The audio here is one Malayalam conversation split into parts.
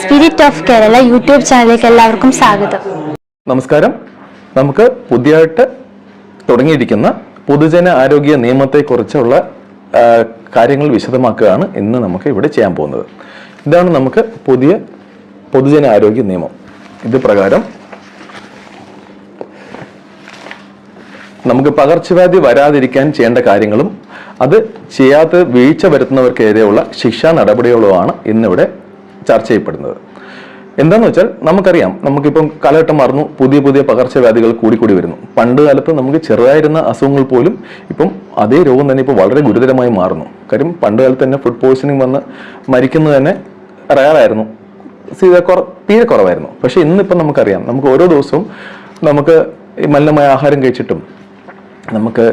സ്പിരിറ്റ് ഓഫ് കേരള യൂട്യൂബ് ചാനലിലേക്ക് എല്ലാവർക്കും സ്വാഗതം. നമസ്കാരം. നമുക്ക് പുതിയതായിട്ട് തുടങ്ങിയിരിക്കുന്ന പൊതുജന ആരോഗ്യ നിയമത്തെക്കുറിച്ചുള്ള കുറിച്ചുള്ള കാര്യങ്ങൾ വിശദമാക്കുകയാണ് ഇന്ന് നമുക്ക് ഇവിടെ ചെയ്യാൻ പോകുന്നത്. ഇതാണ് നമുക്ക് പുതിയ പൊതുജന ആരോഗ്യ നിയമം. ഇത് പ്രകാരം നമുക്ക് പകർച്ചവ്യാധി വരാതിരിക്കാൻ ചെയ്യേണ്ട കാര്യങ്ങളും അത് ചെയ്യാത്ത വീഴ്ച വരുത്തുന്നവർക്കെതിരെയുള്ള ശിക്ഷാ നടപടികളുമാണ് ഇന്നിവിടെ ചർച്ച ചെയ്യപ്പെടുന്നത്. എന്താന്ന് വെച്ചാൽ നമുക്കറിയാം നമുക്കിപ്പം കാലഘട്ടം മാറുന്നു പുതിയ പുതിയ പകർച്ചവ്യാധികൾ കൂടി കൂടി വരുന്നു. പണ്ട് കാലത്ത് നമുക്ക് ചെറുതായിരുന്ന അസുഖങ്ങൾ പോലും ഇപ്പം അതേ രോഗം തന്നെ ഇപ്പോൾ വളരെ ഗുരുതരമായി മാറുന്നു. കാര്യം പണ്ട് കാലത്ത് തന്നെ ഫുഡ് പോയ്സണിങ് വന്ന് മരിക്കുന്നത് തന്നെ റയറായിരുന്നു. തീരെ കുറവായിരുന്നു. പക്ഷെ ഇന്നിപ്പം നമുക്കറിയാം നമുക്ക് ഓരോ ദിവസവും നമുക്ക് മലിനമായ ആഹാരം കഴിച്ചിട്ടും നമുക്ക്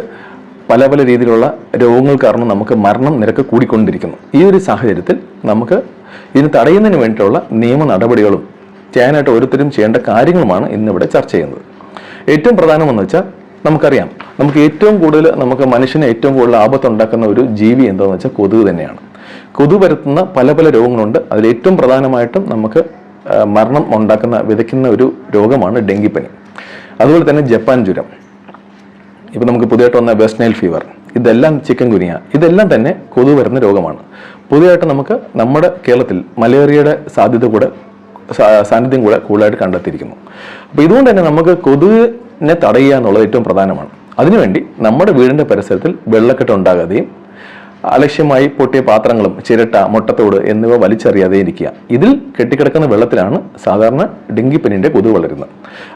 പല പല രീതിയിലുള്ള രോഗങ്ങൾ കാരണം നമുക്ക് മരണം നിരക്ക് കൂടിക്കൊണ്ടിരിക്കുന്നു. ഈ ഒരു സാഹചര്യത്തിൽ നമുക്ക് ഇതിന് തടയുന്നതിന് വേണ്ടിയിട്ടുള്ള നിയമ നടപടികളും ചെയ്യാനായിട്ട് ഓരോരുത്തരും ചെയ്യേണ്ട കാര്യങ്ങളുമാണ് ഇന്നിവിടെ ചർച്ച ചെയ്യുന്നത്. ഏറ്റവും പ്രധാനമെന്ന് വെച്ചാൽ നമുക്കറിയാം നമുക്ക് ഏറ്റവും കൂടുതൽ നമുക്ക് മനുഷ്യന് ഏറ്റവും കൂടുതൽ ആപത്തുണ്ടാക്കുന്ന ഒരു ജീവി എന്താണെന്ന് വെച്ചാൽ കൊതുക് തന്നെയാണ്. കൊതുക് വരുത്തുന്ന പല പല രോഗങ്ങളുണ്ട്. അതിൽ ഏറ്റവും പ്രധാനമായിട്ടും നമുക്ക് മരണം ഉണ്ടാക്കുന്ന വിതയ്ക്കുന്ന ഒരു രോഗമാണ് ഡെങ്കിപ്പനി. അതുപോലെ തന്നെ ജപ്പാൻ ജ്വരം. ഇപ്പം നമുക്ക് പുതിയതായിട്ട് വന്ന വെസ്റ്റ് നൈൽ ഫീവർ ഇതെല്ലാം ചിക്കൻ ഗുനിയ ഇതെല്ലാം തന്നെ കൊതുക് വരുന്ന രോഗമാണ്. പുതിയതായിട്ട് നമുക്ക് നമ്മുടെ കേരളത്തിൽ മലേറിയയുടെ സാധ്യത കൂടെ സാന്നിധ്യം കൂടെ കൂടുതലായിട്ട് കണ്ടെത്തിയിരിക്കുന്നു. അപ്പോൾ ഇതുകൊണ്ട് തന്നെ നമുക്ക് കൊതുകിനെ തടയുക എന്നുള്ളത് ഏറ്റവും പ്രധാനമാണ്. അതിനുവേണ്ടി നമ്മുടെ വീടിന്റെ പരിസരത്തിൽ വെള്ളക്കെട്ട് ഉണ്ടാകാതെയും അലക്ഷ്യമായി പൊട്ടിയ പാത്രങ്ങളും ചിരട്ട മുട്ടത്തോട് എന്നിവ വലിച്ചെറിയാതെ ഇരിക്കുക. ഇതിൽ കെട്ടിക്കിടക്കുന്ന വെള്ളത്തിലാണ് സാധാരണ ഡെങ്കിപ്പനിന്റെ കൊതുക് വളരുന്നത്.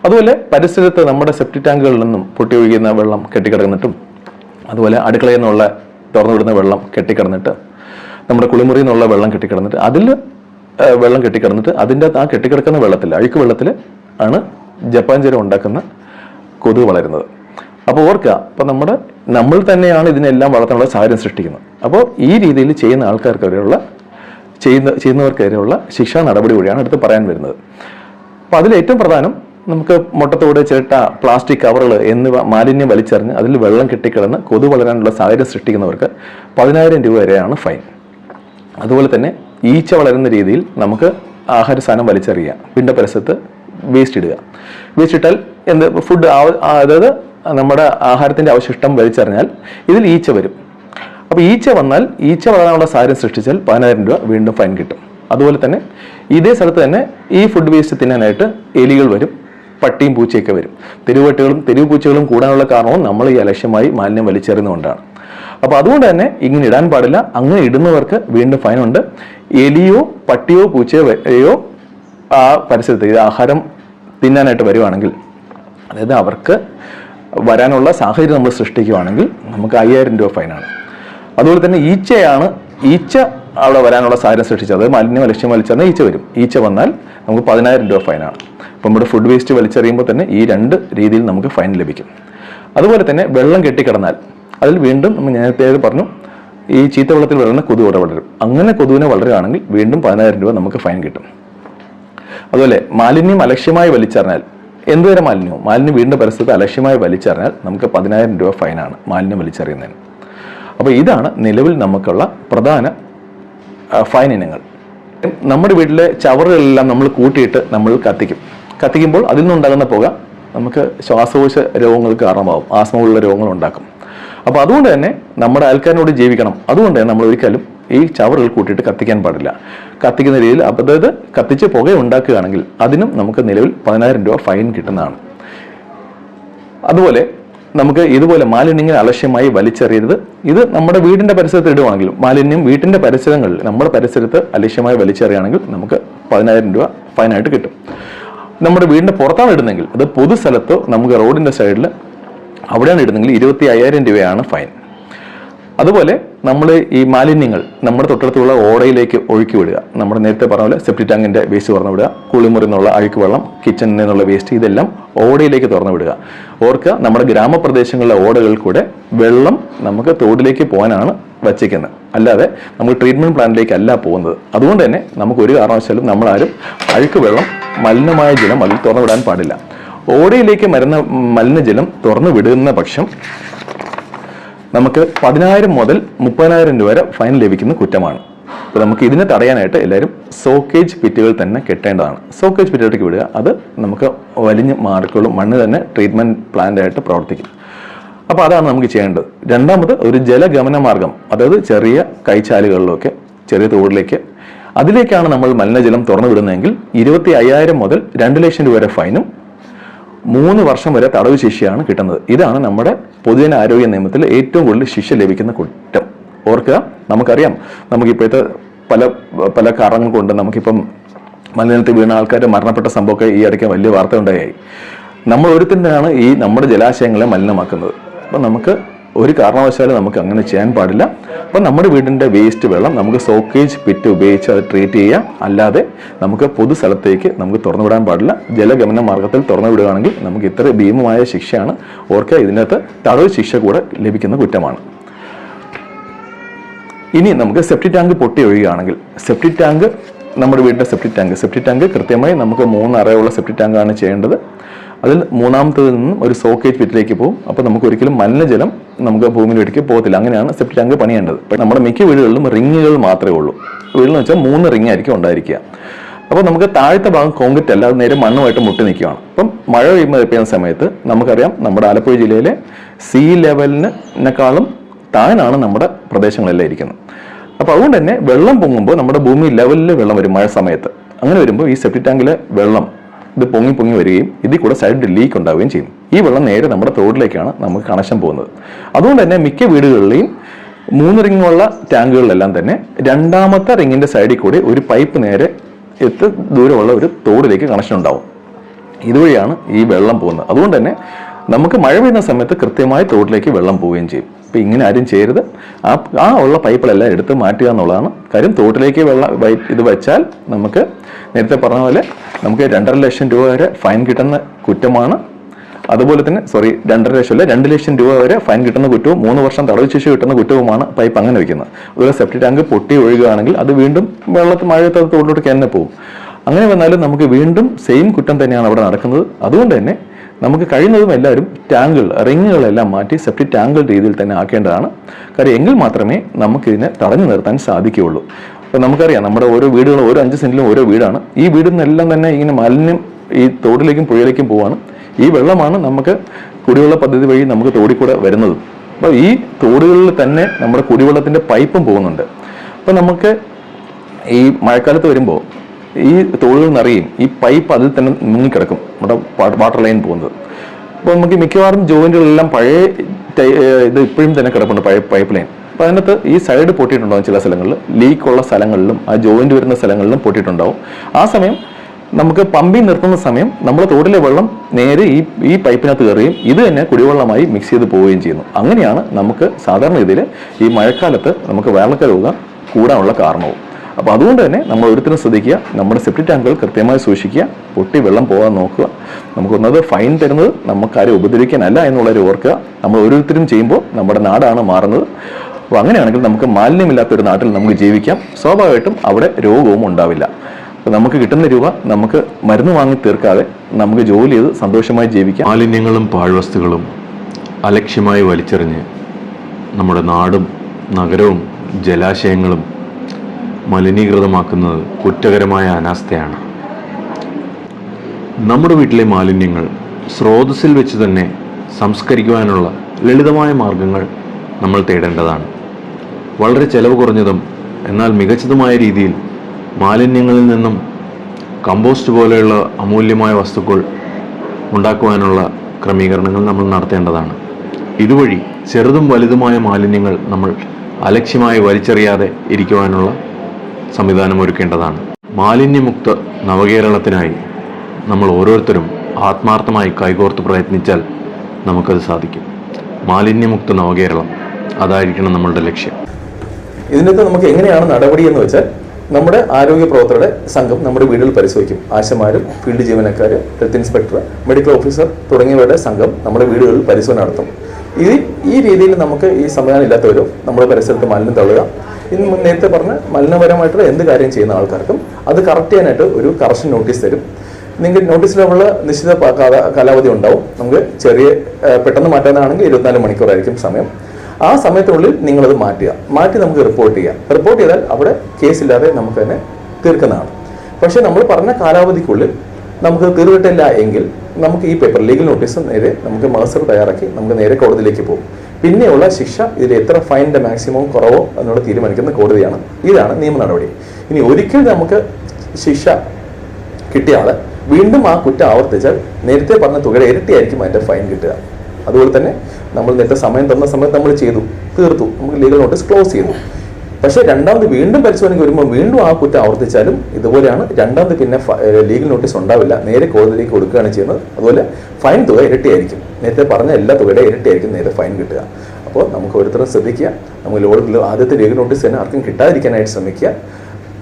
അതുപോലെ പരിസരത്ത് നമ്മുടെ സെപ്റ്റി ടാങ്കുകളിൽ നിന്നും പൊട്ടി ഒഴുകുന്ന വെള്ളം കെട്ടിക്കിടന്നിട്ടും അതുപോലെ അടുക്കളയിൽ നിന്നുള്ള തുറന്നു വിടുന്ന വെള്ളം കെട്ടിക്കിടന്നിട്ട് നമ്മുടെ കുളിമുറിയിൽ നിന്നുള്ള വെള്ളം കെട്ടിക്കിടന്നിട്ട് അതിൽ വെള്ളം കെട്ടിക്കിടന്നിട്ട് അതിന്റെ ആ കെട്ടിക്കിടക്കുന്ന വെള്ളത്തിൽ അഴുക്ക് വെള്ളത്തിൽ ആണ് ജപ്പാൻ ജ്വരം ഉണ്ടാക്കുന്ന കൊതുക് വളരുന്നത്. അപ്പോൾ ഓർക്കുക അപ്പോൾ നമ്മുടെ നമ്മൾ തന്നെയാണ് ഇതിനെല്ലാം വളർത്താനുള്ള സാഹചര്യം സൃഷ്ടിക്കുന്നത്. അപ്പോൾ ഈ രീതിയിൽ ചെയ്യുന്ന ആൾക്കാർക്കെതിരെയുള്ള ചെയ്യുന്ന ചെയ്യുന്നവർക്കെതിരെയുള്ള ശിക്ഷാ നടപടി കൂടിയാണ് അടുത്ത് പറയാൻ വരുന്നത്. അപ്പോൾ അതിൽ ഏറ്റവും പ്രധാനം നമുക്ക് മുട്ടത്തോട് ചിരട്ട പ്ലാസ്റ്റിക് കവറുകൾ എന്നിവ മാലിന്യം വലിച്ചെറിഞ്ഞ് അതിൽ വെള്ളം കെട്ടിക്കിടന്ന് കൊതു വളരാനുള്ള സാഹചര്യം സൃഷ്ടിക്കുന്നവർക്ക് പതിനായിരം രൂപ വരെയാണ് ഫൈൻ. അതുപോലെ തന്നെ ഈച്ച വളരുന്ന രീതിയിൽ നമുക്ക് ആഹാര സാധനം വലിച്ചെറിയുക പിണ്ട പരിസരത്ത് വേസ്റ്റ് ഇടുക. വേസ്റ്റ് ഇട്ടാൽ എന്ത്? ഫുഡ് അതായത് നമ്മുടെ ആഹാരത്തിന്റെ അവശിഷ്ടം വലിച്ചെറിഞ്ഞാൽ ഇതിൽ ഈച്ച വരും. അപ്പോൾ ഈച്ച വന്നാൽ ഈച്ച വളരാനുള്ള സാഹചര്യം സൃഷ്ടിച്ചാൽ പതിനായിരം രൂപ വീണ്ടും ഫൈൻ കിട്ടും. അതുപോലെ തന്നെ ഇതേ സ്ഥലത്ത് തന്നെ ഈ ഫുഡ് വേസ്റ്റ് തിന്നാനായിട്ട് എലികൾ വരും പട്ടിയും പൂച്ചയൊക്കെ വരും. തെരുവട്ടുകളും തെരുവ് പൂച്ചകളും കൂടാനുള്ള കാരണവും നമ്മൾ ഈ അലക്ഷ്യമായി മാലിന്യം വലിച്ചെറിയുന്നതുകൊണ്ടാണ്. അപ്പോൾ അതുകൊണ്ട് തന്നെ ഇങ്ങനെ ഇടാൻ പാടില്ല. അങ്ങനെ ഇടുന്നവർക്ക് വീണ്ടും ഫൈനുണ്ട് എലിയോ പട്ടിയോ പൂച്ചയോ ആ പരിസരത്ത് ഇത് ആഹാരം തിന്നാനായിട്ട് വരുവാണെങ്കിൽ അതായത് അവർക്ക് വരാനുള്ള സാഹചര്യം നമ്മൾ സൃഷ്ടിക്കുകയാണെങ്കിൽ നമുക്ക് അയ്യായിരം രൂപ ഫൈനാണ് അതുപോലെ തന്നെ ഈച്ചയാണ് ഈച്ച അവിടെ വരാനുള്ള സാഹചര്യം സൃഷ്ടിച്ചത്. അതായത് മാലിന്യം ലക്ഷ്യം വലിച്ചെന്നാൽ ഈച്ച വരും. ഈച്ച വന്നാൽ നമുക്ക് പതിനായിരം രൂപ ഫൈനാണ് അപ്പം നമ്മുടെ ഫുഡ് വേസ്റ്റ് വലിച്ചെറിയുമ്പോൾ തന്നെ ഈ രണ്ട് രീതിയിൽ നമുക്ക് ഫൈൻ ലഭിക്കും. അതുപോലെ തന്നെ വെള്ളം കെട്ടിക്കിടന്നാൽ അതിൽ വീണ്ടും നമ്മൾ നേരത്തെ പറഞ്ഞു ഈ ചീത്ത വെള്ളത്തിൽ വളരുന്ന കൊതു ഇവിടെ വളരും. അങ്ങനെ കൊതുവിനെ വളരുകയാണെങ്കിൽ വീണ്ടും പതിനായിരം രൂപ നമുക്ക് ഫൈൻ കിട്ടും. അതുപോലെ മാലിന്യം അലക്ഷ്യമായി വലിച്ചെറിഞ്ഞാൽ എന്തുവരെ മാലിന്യവും മാലിന്യം വീണ്ടും പരിസരത്ത് അലക്ഷ്യമായി വലിച്ചെറിഞ്ഞാൽ നമുക്ക് പതിനായിരം രൂപ ഫൈനാണ് മാലിന്യം വലിച്ചെറിയുന്നതിന്. അപ്പോൾ ഇതാണ് നിലവിൽ നമുക്കുള്ള പ്രധാന ഫൈൻ ഇനങ്ങൾ. നമ്മുടെ വീട്ടിലെ ചവറുകളെല്ലാം നമ്മൾ കൂട്ടിയിട്ട് നമ്മൾ കത്തിക്കും. കത്തിക്കുമ്പോൾ അതിൽ നിന്നുണ്ടാകുന്ന പുക നമുക്ക് ശ്വാസകോശ രോഗങ്ങൾക്ക് കാരണമാകും ആസ്മ പോലുള്ള രോഗങ്ങൾ ഉണ്ടാക്കും. അപ്പോൾ അതുകൊണ്ട് തന്നെ നമ്മുടെ അയൽക്കാരനോട് ജീവിക്കണം. അതുകൊണ്ട് നമ്മൾ ഒരിക്കലും ഈ ചവറുകൾ കൂട്ടിയിട്ട് കത്തിക്കാൻ പാടില്ല. കത്തിക്കുന്ന രീതിയിൽ അതായത് കത്തിച്ച് പുക ഉണ്ടാക്കുകയാണെങ്കിൽ അതിനും നമുക്ക് നിലവിൽ പതിനായിരം രൂപ ഫൈൻ കിട്ടുന്നതാണ്. അതുപോലെ നമുക്ക് ഇതുപോലെ മാലിന്യങ്ങൾ അലക്ഷ്യമായി വലിച്ചെറിയരുത്. ഇത് നമ്മുടെ വീടിന്റെ പരിസരത്ത് ഇടുവാണെങ്കിലും മാലിന്യം വീട്ടിന്റെ പരിസരങ്ങളിൽ നമ്മുടെ പരിസരത്ത് അലക്ഷ്യമായി വലിച്ചെറിയുകയാണെങ്കിൽ നമുക്ക് പതിനായിരം രൂപ ഫൈനായിട്ട് കിട്ടും. നമ്മുടെ വീടിന്റെ പുറത്താണ് ഇടുന്നെങ്കിൽ അത് പൊതുസ്ഥലത്തോ നമുക്ക് റോഡിന്റെ സൈഡിൽ അവിടെയാണ് ഇടുന്നെങ്കിൽ ഇരുപത്തി അയ്യായിരം രൂപയാണ് ഫൈൻ. അതുപോലെ നമ്മൾ ഈ മാലിന്യങ്ങൾ നമ്മുടെ തൊട്ടടുത്തുള്ള ഓടയിലേക്ക് ഒഴുക്കി വിടുക. നമ്മുടെ നേരത്തെ പറഞ്ഞ പോലെ സെപ്റ്റി ടാങ്കിന്റെ വേസ്റ്റ് തുറന്നു വിടുക. കുളിമുറി നിന്നുള്ള അഴുക്ക് വെള്ളം കിച്ചണിൽ നിന്നുള്ള വേസ്റ്റ് ഇതെല്ലാം ഓടയിലേക്ക് തുറന്നു വിടുക. ഓർക്കുക നമ്മുടെ ഗ്രാമപ്രദേശങ്ങളിലെ ഓടകളിൽ കൂടെ വെള്ളം നമുക്ക് തോടിലേക്ക് പോകാനാണ് വച്ചേക്കുന്നത് അല്ലാതെ നമ്മൾ ട്രീറ്റ്മെന്റ് പ്ലാന്റിലേക്ക് അല്ല പോകുന്നത്. അതുകൊണ്ട് തന്നെ നമുക്ക് ഒരു കാരണവശാലും നമ്മളാരും അഴുക്ക് വെള്ളം മലിനമായ ജലം അതിൽ തുറന്നു വിടാൻ പാടില്ല. ഓടയിലേക്ക് മരുന്ന മലിനജലം തുറന്നു വിടുന്ന പക്ഷം നമുക്ക് പതിനായിരം മുതൽ മുപ്പതിനായിരം രൂപ വരെ ഫൈൻ ലഭിക്കുന്ന കുറ്റമാണ്. അപ്പോൾ നമുക്ക് ഇതിനെ തടയാനായിട്ട് എല്ലാവരും സോക്കേജ് പിറ്റുകൾ തന്നെ കെട്ടേണ്ടതാണ്. സോക്കേജ് പിറ്റുകളിലേക്ക് വിടുക അത് നമുക്ക് വലിഞ്ഞ് മാറിക്കോളും മണ്ണ് തന്നെ ട്രീറ്റ്മെന്റ് പ്ലാന്റായിട്ട് പ്രവർത്തിക്കും. അപ്പോൾ അതാണ് നമുക്ക് ചെയ്യേണ്ടത്. രണ്ടാമത് ഒരു ജലഗമന മാർഗം അതായത് ചെറിയ കൈച്ചാലുകളിലൊക്കെ ചെറിയ തോടിലേക്ക്. അതിലേക്കാണ് നമ്മൾ മലിനജലം തുറന്നു വിടുന്നതെങ്കിൽ ഇരുപത്തി അയ്യായിരം മുതൽ രണ്ട് ലക്ഷം രൂപ വരെ ഫൈനും മൂന്ന് വർഷം വരെ തടവ് ശിക്ഷയാണ് കിട്ടുന്നത്. ഇതാണ് നമ്മുടെ പൊതുജന ആരോഗ്യ നിയമത്തിൽ ഏറ്റവും കൂടുതൽ ശിക്ഷ ലഭിക്കുന്ന കുറ്റം. ഓർക്കുക നമുക്കറിയാം നമുക്കിപ്പോഴത്തെ പല പല കാരണങ്ങൾ കൊണ്ട് നമുക്കിപ്പം മലിനത്തിൽ വീണ ആൾക്കാർ മരണപ്പെട്ട സംഭവമൊക്കെ ഈ ഇടയ്ക്ക് വലിയ വാർത്ത ഉണ്ടായി. നമ്മൾ ഒരുത്തിന്റെയാണ് ഈ നമ്മുടെ ജലാശയങ്ങളെ മലിനമാക്കുന്നത്. അപ്പം നമുക്ക് ഒരു കാരണവശാലും നമുക്ക് അങ്ങനെ ചെയ്യാൻ പാടില്ല. അപ്പം നമ്മുടെ വീടിന്റെ വേസ്റ്റ് വെള്ളം നമുക്ക് സോക്കേജ് പിറ്റ് ഉപയോഗിച്ച് അത് ട്രീറ്റ് ചെയ്യാം. അല്ലാതെ നമുക്ക് പൊതു സ്ഥലത്തേക്ക് നമുക്ക് തുറന്നു വിടാൻ പാടില്ല. ജലഗമന മാർഗത്തിൽ തുറന്നു വിടുകയാണെങ്കിൽ നമുക്ക് ഇത്ര ഭീമമായ ശിക്ഷയാണ്. ഓർക്കുക ഇതിനകത്ത് തടവ് ശിക്ഷ കൂടെ ലഭിക്കുന്ന കുറ്റമാണ്. ഇനി നമുക്ക് സെപ്റ്റി ടാങ്ക് പൊട്ടി ഒഴുകുകയാണെങ്കിൽ സെപ്റ്റി ടാങ്ക് നമ്മുടെ വീടിന്റെ സെപ്റ്റി ടാങ്ക് സെപ്റ്റി ടാങ്ക് കൃത്യമായി നമുക്ക് മൂന്ന് അറയുള്ള സെപ്റ്റി ടാങ്കാണ് ചെയ്യേണ്ടത്. അതിൽ മൂന്നാമത്തത് നിന്നും ഒരു സോക്കേജ് പിറ്റിലേക്ക് പോകും. അപ്പോൾ നമുക്ക് ഒരിക്കലും മലിനജലം നമുക്ക് ഭൂമിയിലേക്ക് പോകത്തില്ല. അങ്ങനെയാണ് സെപ്റ്റി ടാങ്ക് പണിയേണ്ടത്. നമ്മുടെ മിക്ക വീടുകളിലും റിങ്ങുകൾ മാത്രമേ ഉള്ളൂ. വീടെന്ന് വെച്ചാൽ മൂന്ന് റിങ് ആയിരിക്കും ഉണ്ടായിരിക്കുക. അപ്പോൾ നമുക്ക് താഴത്തെ ഭാഗം കോൺക്രീറ്റ് അല്ല അത് നേരെ മണ്ണുമായിട്ട് മുട്ടി നിൽക്കുകയാണ്. അപ്പം മഴ പെയ്യുമ്പോൾ പെയ്യുന്ന സമയത്ത് നമുക്കറിയാം നമ്മുടെ ആലപ്പുഴ ജില്ലയിലെ സീ ലെവലിനെക്കാളും താഴാണ് നമ്മുടെ പ്രദേശങ്ങളെല്ലാം ഇരിക്കുന്നത്. അപ്പോൾ അതുകൊണ്ട് തന്നെ വെള്ളം പൊങ്ങുമ്പോൾ നമ്മുടെ ഭൂമി ലെവലിൽ വെള്ളം വരും മഴ സമയത്ത്. അങ്ങനെ വരുമ്പോൾ ഈ സെപ്റ്റിക് ടാങ്കിലെ വെള്ളം ഇത് പൊങ്ങി പൊങ്ങി വരികയും ഇതിൽ കൂടെ സൈഡ് ലീക്ക് ഉണ്ടാവുകയും ചെയ്യും. ഈ വെള്ളം നേരെ നമ്മുടെ തോട്ടിലേക്കാണ് നമുക്ക് കണക്ഷൻ പോകുന്നത്. അതുകൊണ്ട് തന്നെ മിക്ക വീടുകളിലെയും മൂന്ന് റിങ്ങുള്ള ടാങ്കുകളിലെല്ലാം തന്നെ രണ്ടാമത്തെ റിങ്ങിന്റെ സൈഡിൽ കൂടി ഒരു പൈപ്പ് നേരെ എത്ര ദൂരമുള്ള ഒരു തോടിലേക്ക് കണക്ഷൻ ഉണ്ടാവും. ഇതുവഴിയാണ് ഈ വെള്ളം പോകുന്നത്. അതുകൊണ്ട് തന്നെ നമുക്ക് മഴ പെയ്യുന്ന സമയത്ത് കൃത്യമായി തോട്ടിലേക്ക് വെള്ളം പോവുകയും ചെയ്യും. അപ്പം ഇങ്ങനെ ആരും ചെയ്യരുത്. ആ ആ ഉള്ള പൈപ്പിലെല്ലാം എടുത്ത് മാറ്റുക എന്നുള്ളതാണ് കാര്യം. തോട്ടിലേക്ക് വെള്ളം ഇത് വെച്ചാൽ നമുക്ക് നേരത്തെ പറഞ്ഞ പോലെ നമുക്ക് രണ്ടര ലക്ഷം രൂപ വരെ ഫൈൻ കിട്ടുന്ന കുറ്റമാണ്. അതുപോലെ തന്നെ സോറി രണ്ടര ലക്ഷം അല്ല രണ്ട് ലക്ഷം രൂപ വരെ ഫൈൻ കിട്ടുന്ന കുറ്റവും മൂന്ന് വർഷം തടവ് ശിക്ഷ കിട്ടുന്ന കുറ്റവുമാണ് പൈപ്പ് അങ്ങനെ വയ്ക്കുന്നത് അതുപോലെ സെപ്റ്റി ടാങ്ക് പൊട്ടി ഒഴുകുകയാണെങ്കിൽ അത് വീണ്ടും വെള്ളത്തിൽ മഴയത്ത് തോട്ടിലോട്ട് തന്നെ പോകും. അങ്ങനെ വന്നാലും നമുക്ക് വീണ്ടും സെയിം കുറ്റം തന്നെയാണ് അവിടെ നടക്കുന്നത്. അതുകൊണ്ട് തന്നെ നമുക്ക് കഴിയുന്നതും എല്ലാവരും ടാങ്കുകൾ റിങ്ങുകളെല്ലാം മാറ്റി സെപ്റ്റി ടാങ്കുകൾ രീതിയിൽ തന്നെ ആക്കേണ്ടതാണ്. കാര്യം എങ്കിൽ മാത്രമേ നമുക്കിതിനെ തടഞ്ഞു നിർത്താൻ സാധിക്കുകയുള്ളൂ. അപ്പോൾ നമുക്കറിയാം നമ്മുടെ ഓരോ വീടുകളും ഓരോ അഞ്ച് സെന്റിലും ഓരോ വീടാണ്. ഈ വീടിൽ നിന്നെല്ലാം തന്നെ ഇങ്ങനെ മാലിന്യം ഈ തോടിലേക്കും പുഴയിലേക്കും പോവാണ്. ഈ വെള്ളമാണ് നമുക്ക് കുടിവെള്ള പദ്ധതി വഴി നമുക്ക് തോടിക്കൂടെ കൂടെ വരുന്നത്. അപ്പോൾ ഈ തോടുകളിൽ തന്നെ നമ്മുടെ കുടിവെള്ളത്തിന്റെ പൈപ്പും പോകുന്നുണ്ട്. അപ്പോൾ നമുക്ക് ഈ മഴക്കാലത്ത് വരുമ്പോൾ ഈ തോടുകൾ നിറയും. ഈ പൈപ്പ് അതിൽ തന്നെ മുങ്ങിക്കിടക്കും നമ്മുടെ വാട്ടർ ലൈൻ പോകുന്നത്. അപ്പോൾ നമുക്ക് മിക്കവാറും ജോയിന്റുകളെല്ലാം പഴയ ഇത് ഇപ്പോഴും തന്നെ കിടപ്പുണ്ട് പഴയ പൈപ്പ് ലൈൻ. അപ്പോൾ അതിനകത്ത് ഈ സൈഡ് പൊട്ടിയിട്ടുണ്ടാവും ചില സ്ഥലങ്ങളിൽ. ലീക്ക് ഉള്ള സ്ഥലങ്ങളിലും ആ ജോയിന്റ് വരുന്ന സ്ഥലങ്ങളിലും പൊട്ടിയിട്ടുണ്ടാവും. ആ സമയം നമുക്ക് പമ്പിൽ നിർത്തുന്ന സമയം നമ്മൾ തോട്ടിലെ വെള്ളം നേരെ ഈ ഈ പൈപ്പിനകത്ത് കയറുകയും ഇത് തന്നെ കുടിവെള്ളമായി മിക്സ് ചെയ്ത് പോവുകയും ചെയ്യുന്നു. അങ്ങനെയാണ് നമുക്ക് സാധാരണ രീതിയിൽ ഈ മഴക്കാലത്ത് നമുക്ക് വെള്ളക്ക രോഗം കൂടാനുള്ള കാരണവും. അപ്പോൾ അതുകൊണ്ട് തന്നെ നമ്മൾ ഒരുത്തിനും ശ്രദ്ധിക്കുക നമ്മുടെ സെപ്റ്റി ടാങ്കുകൾ കൃത്യമായി സൂക്ഷിക്കുക പൊട്ടി വെള്ളം പോകാൻ നോക്കുക. നമുക്കൊന്നത് ഫൈൻ തരുന്നത് നമുക്കാരെ ഉപദ്രവിക്കാനല്ല എന്നുള്ളവർ ഓർക്കുക. നമ്മൾ ഓരോരുത്തരും ചെയ്യുമ്പോൾ നമ്മുടെ നാടാണ് മാറുന്നത്. അപ്പോൾ അങ്ങനെയാണെങ്കിൽ നമുക്ക് മാലിന്യമില്ലാത്ത ഒരു നാട്ടിൽ നമുക്ക് ജീവിക്കാം. സ്വാഭാവികമായിട്ടും അവിടെ രോഗവും ഉണ്ടാവില്ല. അപ്പോൾ നമുക്ക് കിട്ടുന്ന രൂപ നമുക്ക് മരുന്ന് വാങ്ങി തീർക്കാതെ നമുക്ക് ജോലി ചെയ്ത് സന്തോഷമായി ജീവിക്കാം. മാലിന്യങ്ങളും പാഴ്വസ്തുക്കളും അലക്ഷ്യമായി വലിച്ചെറിഞ്ഞ് നമ്മുടെ നാടും നഗരവും ജലാശയങ്ങളും മലിനീകൃതമാക്കുന്നത് കുറ്റകരമായ അനാസ്ഥയാണ്. നമ്മുടെ വീട്ടിലെ മാലിന്യങ്ങൾ സ്രോതസ്സിൽ വെച്ച് തന്നെ സംസ്കരിക്കുവാനുള്ള ലളിതമായ മാർഗങ്ങൾ നമ്മൾ തേടേണ്ടതാണ്. വളരെ ചെലവ് കുറഞ്ഞതും എന്നാൽ മികച്ചതുമായ രീതിയിൽ മാലിന്യങ്ങളിൽ നിന്നും കമ്പോസ്റ്റ് പോലെയുള്ള അമൂല്യമായ വസ്തുക്കൾ ഉണ്ടാക്കുവാനുള്ള ക്രമീകരണങ്ങൾ നമ്മൾ നടത്തേണ്ടതാണ്. ഇതുവഴി ചെറുതും വലുതുമായ മാലിന്യങ്ങൾ നമ്മൾ അലക്ഷ്യമായി വലിച്ചെറിയാതെ ഇരിക്കുവാനുള്ള സംവിധാനം ഒരുക്കേണ്ടതാണ്. മാലിന്യമുക്ത നവകേരളത്തിനായി നമ്മൾ ഓരോരുത്തരും ആത്മാർത്ഥമായി കൈകോർത്ത് പ്രയത്നിച്ചാൽ നമുക്കത് സാധിക്കും. മാലിന്യമുക്ത നവകേരളം അതായിരിക്കണം നമ്മളുടെ ലക്ഷ്യം. ഇതിനകത്ത് നമുക്ക് എങ്ങനെയാണ് നടപടി എന്ന് വെച്ചാൽ നമ്മുടെ ആരോഗ്യ പ്രവർത്തകരുടെ സംഘം നമ്മുടെ വീടുകളിൽ പരിശോധിക്കും. ആശമാരും ഫീൽഡ് ജീവനക്കാർ ഹെൽത്ത് ഇൻസ്പെക്ടർ മെഡിക്കൽ ഓഫീസർ തുടങ്ങിയവരുടെ സംഘം നമ്മുടെ വീടുകളിൽ പരിശോധന നടത്തും. ഇത് ഈ രീതിയിൽ നമുക്ക് ഈ സംവിധാനം ഇല്ലാത്തവരും നമ്മുടെ പരിസരത്ത് മാലിന്യം തള്ളുക. ഇന്ന് നേരത്തെ പറഞ്ഞ മലിനപരമായിട്ടുള്ള എന്ത് കാര്യം ചെയ്യുന്ന ആൾക്കാർക്കും അത് കറക്റ്റ് ചെയ്യാനായിട്ട് ഒരു കറക്ഷൻ നോട്ടീസ് തരും. നിങ്ങൾക്ക് നോട്ടീസിലുള്ള നിശ്ചിത കാലാവധി ഉണ്ടാവും. നമുക്ക് ചെറിയ പെട്ടെന്ന് മാറ്റാനാണെങ്കിൽ ഇരുപത്തിനാല് മണിക്കൂറായിരിക്കും സമയം. ആ സമയത്തിനുള്ളിൽ നിങ്ങളത് മാറ്റുക. മാറ്റി നമുക്ക് റിപ്പോർട്ട് ചെയ്യാം. റിപ്പോർട്ട് ചെയ്താൽ അവിടെ കേസില്ലാതെ നമുക്ക് തന്നെ തീർക്കുന്നതാണ്. പക്ഷേ നമ്മൾ പറഞ്ഞ കാലാവധിക്കുള്ളിൽ നമുക്ക് തീർന്നിട്ടില്ല എങ്കിൽ നമുക്ക് ഈ പേപ്പർ ലീഗൽ നോട്ടീസ് നേരെ നമുക്ക് മാസ്റ്റർ തയ്യാറാക്കി നമുക്ക് നേരെ കോടതിയിലേക്ക് പോകും. പിന്നെയുള്ള ശിക്ഷ ഇതിൽ എത്ര ഫൈനിന്റെ മാക്സിമം കുറവോ എന്നോട് തീരുമാനിക്കുന്ന കോടതിയാണ്. ഇതാണ് നിയമ നടപടി. ഇനി ഒരിക്കൽ നമുക്ക് ശിക്ഷ കിട്ടിയ വീണ്ടും ആ കുറ്റം ആവർത്തിച്ചാൽ നേരത്തെ പറഞ്ഞ തുകയുടെ ഇരട്ടിയായിരിക്കും അതിന്റെ ഫൈൻ കിട്ടുക. അതുപോലെ തന്നെ നമ്മൾ നേരത്തെ സമയം തന്ന സമയത്ത് നമ്മൾ ചെയ്തു തീർത്തു നമുക്ക് ലീഗൽ നോട്ടീസ് ക്ലോസ് ചെയ്തു. പക്ഷേ രണ്ടാമത് വീണ്ടും പരിശോധനയ്ക്ക് വരുമ്പോൾ വീണ്ടും ആ കുറ്റം ആവർത്തിച്ചാലും ഇതുപോലെയാണ് രണ്ടാമത് പിന്നെ ലീഗൽ നോട്ടീസ് ഉണ്ടാവില്ല. നേരെ കോടതിയിലേക്ക് കൊടുക്കുകയാണ് ചെയ്യുന്നത്. അതുപോലെ ഫൈൻ തുക ഇരട്ടിയായിരിക്കും. നേരത്തെ പറഞ്ഞ എല്ലാ തുകയുടെ ഇരട്ടിയായിരിക്കും നേരെ ഫൈൻ കിട്ടുക. അപ്പോൾ നമുക്ക് ഓരോരുത്തരും ശ്രദ്ധിക്കുക. നമുക്ക് ലോഡിൽ ആദ്യത്തെ ലീഗൽ നോട്ടീസ് തന്നെ ആർക്കും കിട്ടാതിരിക്കാനായിട്ട് ശ്രമിക്കുക.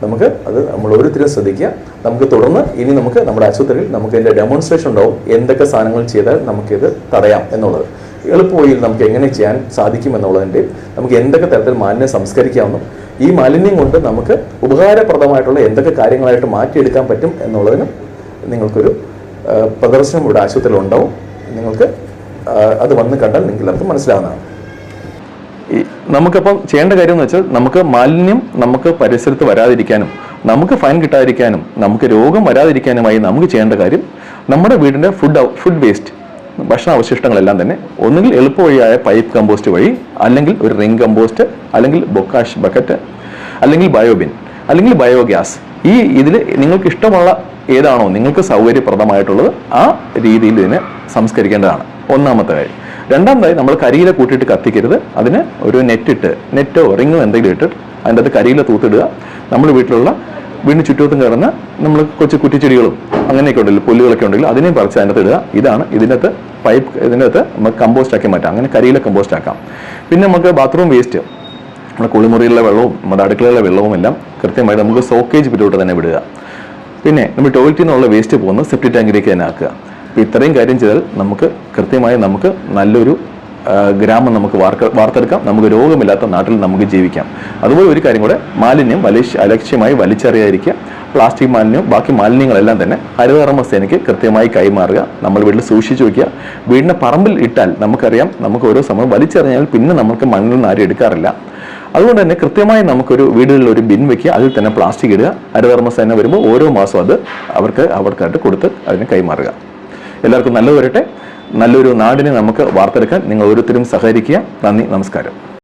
നമുക്ക് അത് നമ്മൾ ഓരോരുത്തരും ശ്രദ്ധിക്കുക. നമുക്ക് തുടർന്ന് ഇനി നമുക്ക് നമ്മുടെ ആശുപത്രിയിൽ നമുക്ക് ഇതിന്റെ ഡെമോൺസ്ട്രേഷൻ ഉണ്ടാവും. എന്തൊക്കെ സാധനങ്ങൾ ചെയ്താൽ നമുക്കിത് തടയാം എന്നുള്ളത്. എളുപ്പവഴിയിൽ നമുക്ക് എങ്ങനെ ചെയ്യാൻ സാധിക്കും എന്നുള്ളതിന്റെ നമുക്ക് എന്തൊക്കെ തരത്തിൽ മാലിന്യം സംസ്കരിക്കാമെന്നും ഈ മാലിന്യം കൊണ്ട് നമുക്ക് ഉപകാരപ്രദമായിട്ടുള്ള എന്തൊക്കെ കാര്യങ്ങളായിട്ട് മാറ്റിയെടുക്കാൻ പറ്റും എന്നുള്ളതിന് നിങ്ങൾക്കൊരു പ്രദർശനം ഇവിടെ ആശുപത്രിയിൽ ഉണ്ടാവും. നിങ്ങൾക്ക് അത് വന്ന് കണ്ടാൽ നിങ്ങൾക്ക് എല്ലാവർക്കും മനസ്സിലാവുന്നതാണ്. നമുക്കപ്പം ചെയ്യേണ്ട കാര്യം എന്ന് വെച്ചാൽ നമുക്ക് മാലിന്യം നമുക്ക് പരിസരത്ത് വരാതിരിക്കാനും നമുക്ക് ഫൈൻ കിട്ടാതിരിക്കാനും നമുക്ക് രോഗം വരാതിരിക്കാനുമായി നമുക്ക് ചെയ്യേണ്ട കാര്യം നമ്മുടെ വീടിന്റെ ഫുഡ് ഫുഡ് വേസ്റ്റ് ഭക്ഷണ അവശിഷ്ടങ്ങളെല്ലാം തന്നെ ഒന്നുകിൽ എളുപ്പവഴിയായ പൈപ്പ് കമ്പോസ്റ്റ് വഴി അല്ലെങ്കിൽ ഒരു റിംഗ് കമ്പോസ്റ്റ് അല്ലെങ്കിൽ ബൊക്കാഷ് ബക്കറ്റ് അല്ലെങ്കിൽ ബയോബിൻ അല്ലെങ്കിൽ ബയോഗ്യാസ്. ഈ ഇതിൽ നിങ്ങൾക്ക് ഇഷ്ടമുള്ള ഏതാണോ നിങ്ങൾക്ക് സൗകര്യപ്രദമായിട്ടുള്ളത് ആ രീതിയിൽ ഇതിനെ സംസ്കരിക്കേണ്ടതാണ്. ഒന്നാമത്തെ കാര്യം. രണ്ടാമതായി നമ്മൾ കരിയില കൂട്ടിയിട്ട് കത്തിക്കരുത്. അതിന് ഒരു നെറ്റിട്ട് നെറ്റോ റിങ്ങോ എന്തെങ്കിലും ഇട്ട് അതിന്റെ അത് കരിയില തൂത്തിടുക. നമ്മൾ വീട്ടിലുള്ള വീണ് ചുറ്റുവട്ടം കിടന്ന് നമ്മൾ കൊച്ചു കുറ്റിച്ചെടികളും അങ്ങനെയൊക്കെ ഉണ്ടല്ലോ പുല്ലുകളൊക്കെ ഉണ്ടെങ്കിൽ അതിനെയും പറിച്ച് അതിനകത്ത് ഇടുക. ഇതാണ് ഇതിനകത്ത് പൈപ്പ് ഇതിനകത്ത് നമുക്ക് കമ്പോസ്റ്റ് ആക്കി മാറ്റാം അങ്ങനെ കരിയില കമ്പോസ്റ്റ് ആക്കാം. പിന്നെ നമുക്ക് ബാത്റൂം വേസ്റ്റ് നമ്മുടെ കുളിമുറിയിലെ വെള്ളവും നമ്മുടെ അടുക്കളയിലെ വെള്ളവും എല്ലാം കൃത്യമായിട്ട് നമുക്ക് സോക്കേജ് പിന്നോട്ട് തന്നെ വിടുക. പിന്നെ നമ്മൾ ടോയ്ലറ്റിൽ നിന്നുള്ള വേസ്റ്റ് പോകുന്നത് സെപ്റ്റി ടാങ്കിലേക്ക് തന്നെ ആക്കുക. അപ്പോൾ ഇത്രയും കാര്യം ചെയ്താൽ നമുക്ക് കൃത്യമായി നമുക്ക് നല്ലൊരു ഗ്രാമം നമുക്ക് വാർക്ക വാർത്തെടുക്കാം. നമുക്ക് രോഗമില്ലാത്ത നാട്ടിൽ നമുക്ക് ജീവിക്കാം. അതുപോലെ ഒരു കാര്യം കൂടെ മാലിന്യം വലിശ് അലക്ഷ്യമായി വലിച്ചെറിയാതിരിക്കുക. പ്ലാസ്റ്റിക് മാലിന്യം ബാക്കി മാലിന്യങ്ങളെല്ലാം തന്നെ ഹരിതകർമ്മസേനയ്ക്ക് കൃത്യമായി കൈമാറുക. നമ്മൾ വീട്ടിൽ സൂക്ഷിച്ചു വയ്ക്കുക വീടിന്റെ പറമ്പിൽ ഇട്ടാൽ നമുക്കറിയാം നമുക്ക് ഓരോ സമയം വലിച്ചെറിഞ്ഞാൽ പിന്നെ നമുക്ക് മണ്ണിൽ നിന്ന് ആരും എടുക്കാറില്ല. അതുകൊണ്ട് തന്നെ കൃത്യമായി നമുക്കൊരു വീടുകളിൽ ഒരു ബിൻ വെക്കുക. അതിൽ തന്നെ പ്ലാസ്റ്റിക് ഇടുക. ഹരിതകർമ്മസേന വരുമ്പോൾ ഓരോ മാസവും അത് അവർക്ക് അവർക്കായിട്ട് കൊടുത്ത് അതിനെ കൈമാറുക. എല്ലാവർക്കും നല്ലത് വരട്ടെ. നല്ലൊരു നാടിനെ നമുക്ക് വാർത്തെടുക്കാൻ നിങ്ങൾ ഓരോരുത്തരും സഹകരിക്കുക. നന്ദി നമസ്കാരം.